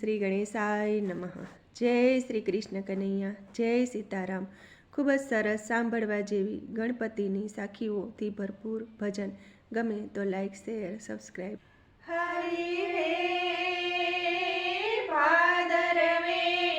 શ્રી ગણેશાય નમઃ. જય શ્રી કૃષ્ણ કનૈયા, જય સીતારામ. ખૂબ જ સરસ સાંભળવા જેવી ગણપતિની સાખીઓથી ભરપૂર ભજન. ગમે તો લાઈક શેર સબસ્ક્રાઈબ હરે ભાદરવે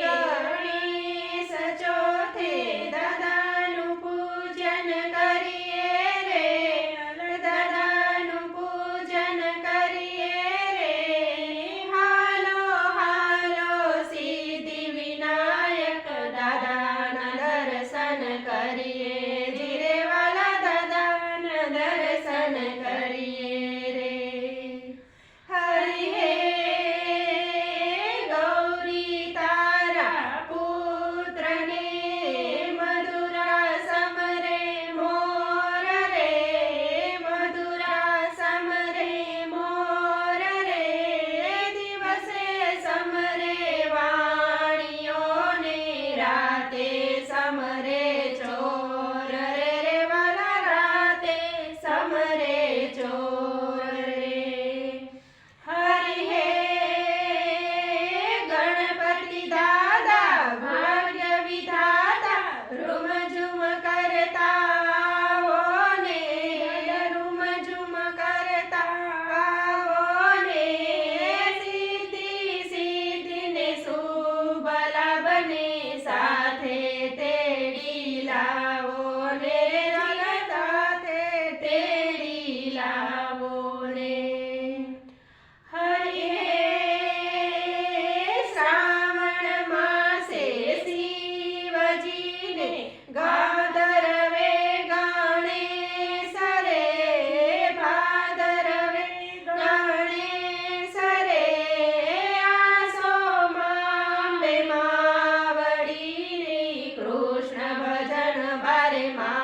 Emaús.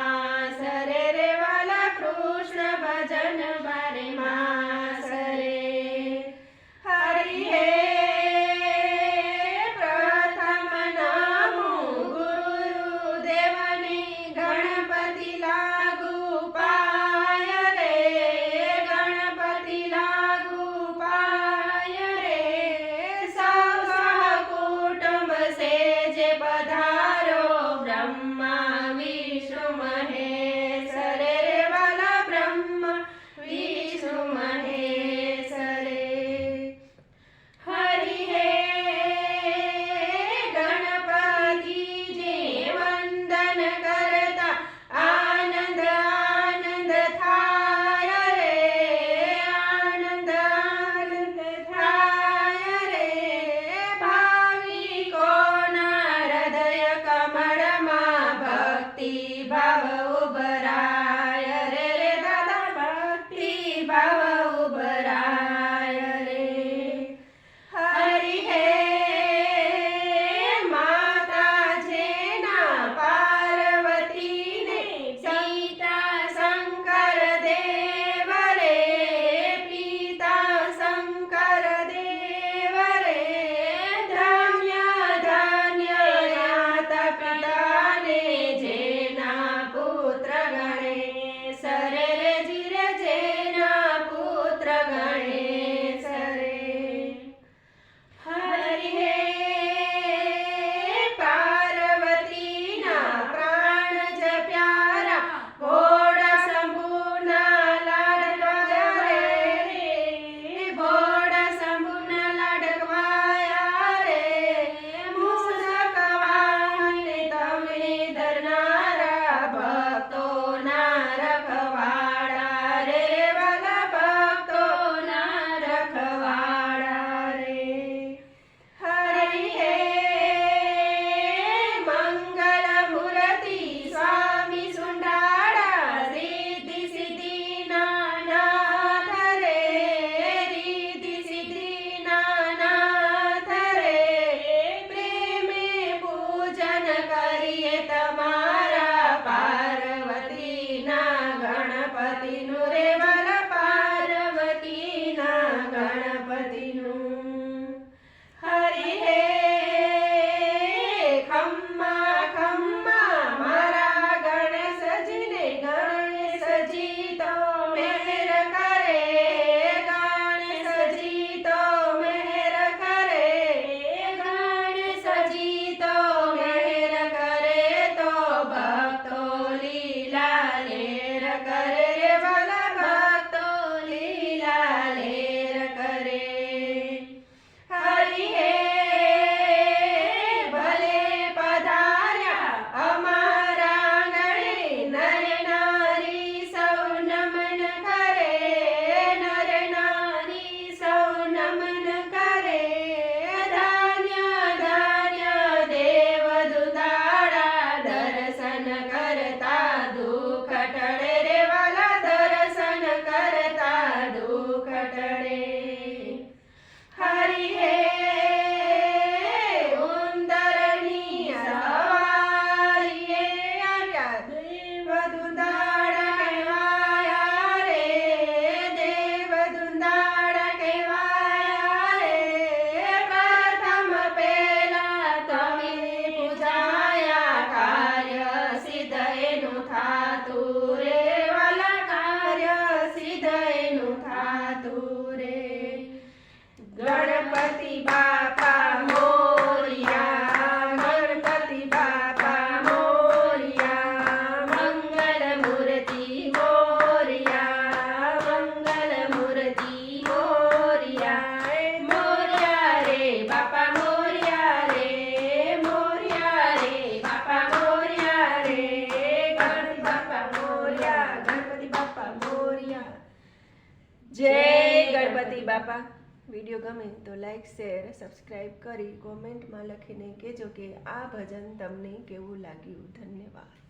જય ગણપતિ બાપા. વીડિયો ગમે તો લાઈક શેર સબસ્ક્રાઈબ કરી કોમેન્ટમાં લખીને કહેજો કે આ ભજન તમને કેવું લાગ્યું? ધન્યવાદ.